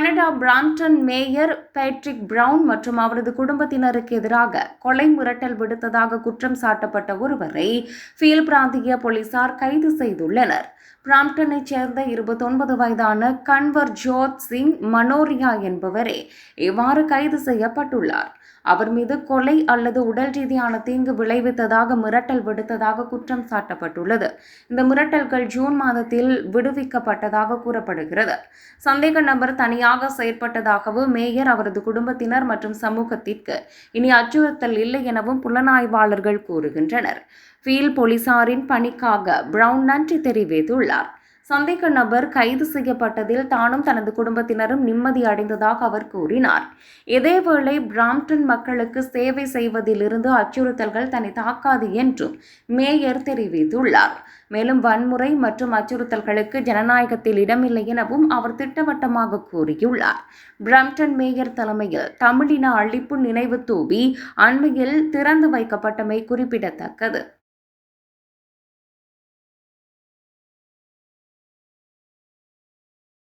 Canada Brampton mayor Patrick Brown மற்றும் அவரது குடும்பத்தினருக்கு எதிராக கொலை மிரட்டல் விடுத்ததாக குற்றம் சாட்டப்பட்ட ஒருவரை ஃபீல் பிராந்திய போலீசார் கைது செய்துள்ளனர். பிராம்டனைச் சேர்ந்த இருபத்தொன்பது வயதான கன்வர் ஜோத் சிங் மனோரியா என்பவரே இவ்வாறு கைது செய்யப்பட்டுள்ளார். அவர் மீது கொலை அல்லது உடல் ரீதியான தீங்கு விளைவித்ததாக மிரட்டல் விடுத்ததாக குற்றம் சாட்டப்பட்டுள்ளது. இந்த மிரட்டல்கள் ஜூன் மாதத்தில் விடுவிக்கப்பட்டதாக கூறப்படுகிறது. சந்தேக நபர் தனியாக செயற்பட்டதாகவும் மேயர் அவரது குடும்பத்தினர் மற்றும் சமூகத்திற்கு இனி அச்சுறுத்தல் இல்லை எனவும் புலனாய்வாளர்கள் கூறுகின்றனர். ஃபீல் போலீசாரின் பணிக்காக பிரவுன் நன்றி தெரிவித்துள்ளார். சந்தேக நபர் கைது செய்யப்பட்டதில் தானும் தனது குடும்பத்தினரும் நிம்மதி அடைந்ததாக அவர் கூறினார். இதேவேளை பிராம்டன் மக்களுக்கு சேவை செய்வதிலிருந்து அச்சுறுத்தல்கள் தன்னை தாக்காது என்றும் மேயர் தெரிவித்துள்ளார். மேலும் வன்முறை மற்றும் அச்சுறுத்தல்களுக்கு ஜனநாயகத்தில் இடமில்லை எனவும் அவர் திட்டவட்டமாக கூறியுள்ளார். பிரம்டன் மேயர் தலைமையில் தமிழின அழிப்பு நினைவு தூவி அண்மையில் திறந்து வைக்கப்பட்டமை குறிப்பிடத்தக்கது.